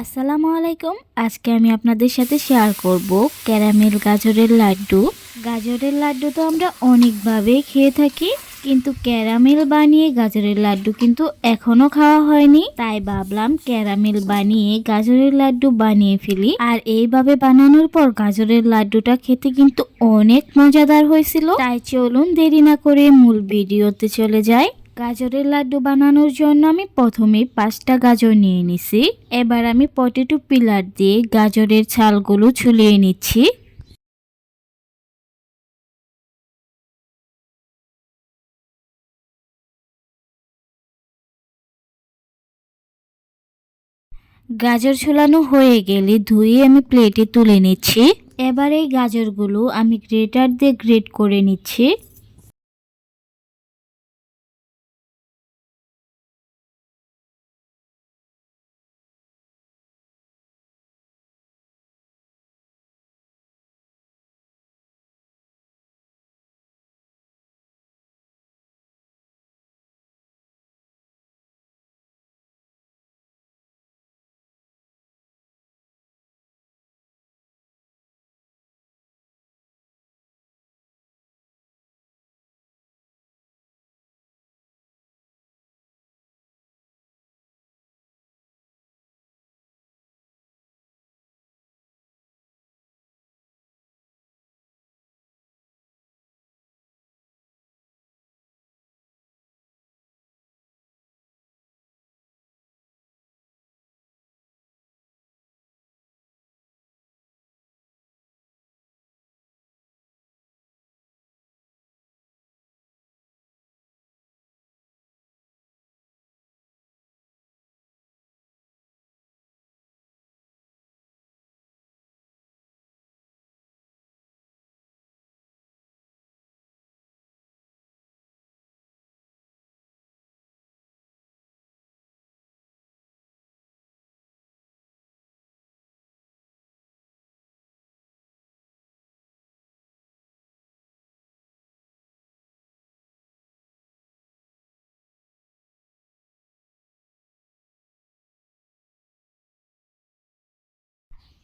আসসালামু আলাইকুম। আজকে আমি আপনাদের সাথে শেয়ার করব ক্যারামেল গাজরের লাড্ডু। গাজরের লাড্ডু তো আমরা অনেকভাবে খেয়ে থাকি, কিন্তু ক্যারামেল বানিয়ে গাজরের লাড্ডু কিন্তু এখনও খাওয়া হয়নি। তাই ভাবলাম ক্যারামেল বানিয়ে গাজরের লাড্ডু বানিয়ে ফেলি। আর এইভাবে বানানোর পর গাজরের লাড্ডুটা খেতে কিন্তু অনেক মজাদার হয়েছিল। তাই চলুন দেরি না করে মূল ভিডিওতে চলে যাই। গাজরের লাড্ডু বানানোর জন্য আমি প্রথমে পাঁচটা গাজর নিয়ে নিছি। এবার আমি পটেটো পিলার দিয়ে গাজরের ছালগুলো ছুলিয়ে নিচ্ছি। গাজর ছোলানো হয়ে গেলে ধুয়ে আমি প্লেটে তুলে নিচ্ছি। এবার এই গাজরগুলো আমি গ্রেটার দিয়ে গ্রেট করে নিচ্ছি।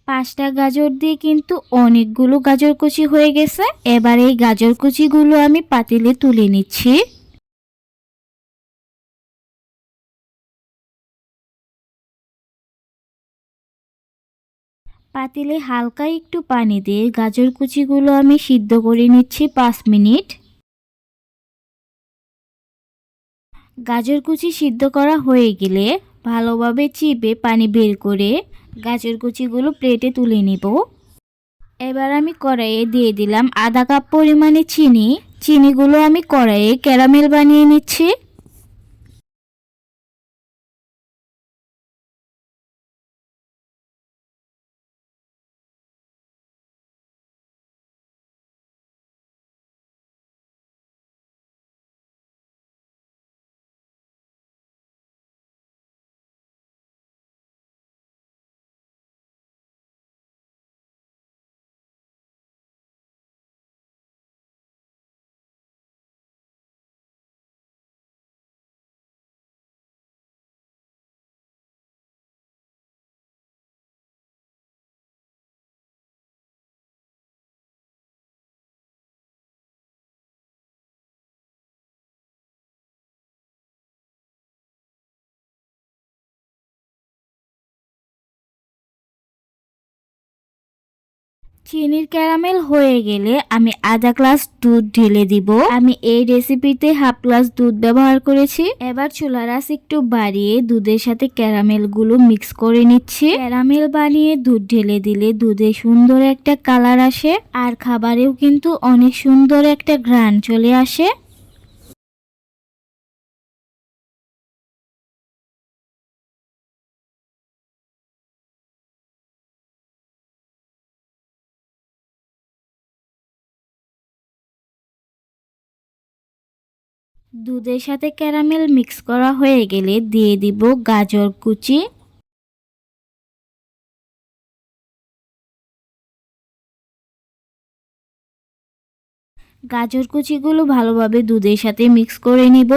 পাঁচটা গাজর দিয়ে কিন্তু অনেকগুলো গাজর কুচি হয়ে গেছে। এবার এই গাজর কুচিগুলো আমি পাতিলে তুলে নিচ্ছি। পাতিলে হালকা একটু পানি দিয়ে গাজর কুচিগুলো আমি সিদ্ধ করে নিচ্ছি পাঁচ মিনিট। গাজর কুচি সিদ্ধ করা হয়ে গেলে ভালোভাবে চিপে পানি বের করে গাজর কুচিগুলো প্লেটে তুলে নেব। এবার আমি কড়াইয়ে দিয়ে দিলাম আধা কাপ পরিমাণে চিনি। চিনিগুলো আমি কড়াইয়ে ক্যারামেল বানিয়ে নিচ্ছি। চিনির ক্যারামেল হয়ে গেলে আমি আধা গ্লাস দুধ ঢেলে দিব। আমি এই রেসিপিতে হাফ গ্লাস দুধ ব্যবহার করেছি। এবার চুলার রাস একটু বাড়িয়ে দুধের সাথে ক্যারামেলগুলো মিক্স করে নিচ্ছি। ক্যারামেল বানিয়ে দুধ ঢেলে দিলে দুধে সুন্দর একটা কালার আসে। আর খাবারেও কিন্তু অনেক সুন্দর একটা ঘ্রাণ চলে আসে। দুধের সাথে ক্যারামেল মিক্স করা হয়ে গেলে দিয়ে দিব গাজর কুচি। গাজর কুচিগুলো ভালোভাবে দুধের সাথে মিক্স করে নিব।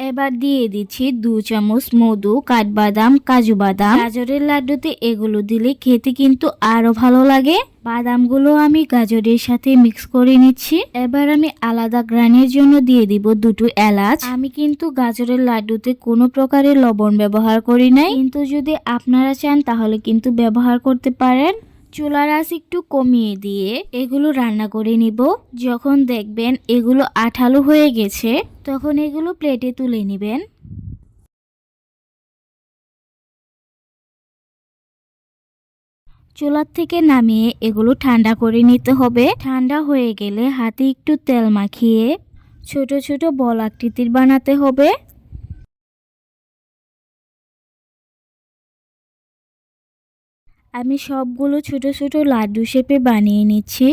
এবার দিয়ে দিচ্ছি দু চামচ মধু, কাঠবাদাম, কাজু বাদাম। গাজরের লাড্ডুতে এগুলো দিলে খেতে কিন্তু আরও ভালো লাগে। বাদামগুলো আমি গাজরের সাথে মিক্স করে নিচ্ছি। এবার আমি আলাদা গ্রানের জন্য দিয়ে দিব দুটো এলাচ। আমি কিন্তু গাজরের লাড্ডুতে কোনো প্রকারের লবণ ব্যবহার করি নাই। কিন্তু যদি আপনারা চান তাহলে কিন্তু ব্যবহার করতে পারেন। চুলার আঁচ একটু কমিয়ে দিয়ে এগুলো রান্না করে নিব। যখন দেখবেন এগুলো আঠালো হয়ে গেছে, তখন এগুলো প্লেটে তুলে নেবেন। চুলার থেকে নামিয়ে এগুলো ঠান্ডা করে নিতে হবে। ঠান্ডা হয়ে গেলে হাতে একটু তেল মাখিয়ে ছোট ছোট বল আকৃতির বানাতে হবে। আমি সবগুলো ছোট ছোট লাড্ডু শেপে বানিয়ে নিচ্ছি।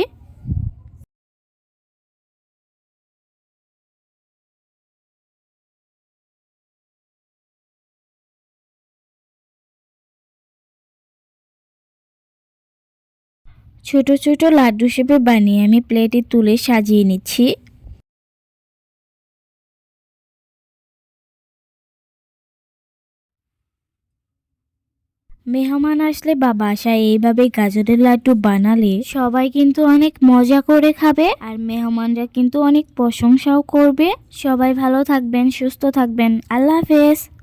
ছোট ছোট লাড্ডু শেপে বানিয়ে আমি প্লেটে তুলে সাজিয়ে নিচ্ছি। মেহমান আসলে বা বাসায় এইভাবে গাজরের লাড্ডু বানালে সবাই কিন্তু অনেক মজা করে খাবে আর মেহমানরা কিন্তু অনেক প্রশংসাও করবে। সবাই ভালো থাকবেন, সুস্থ থাকবেন। আল্লাহ হাফেজ।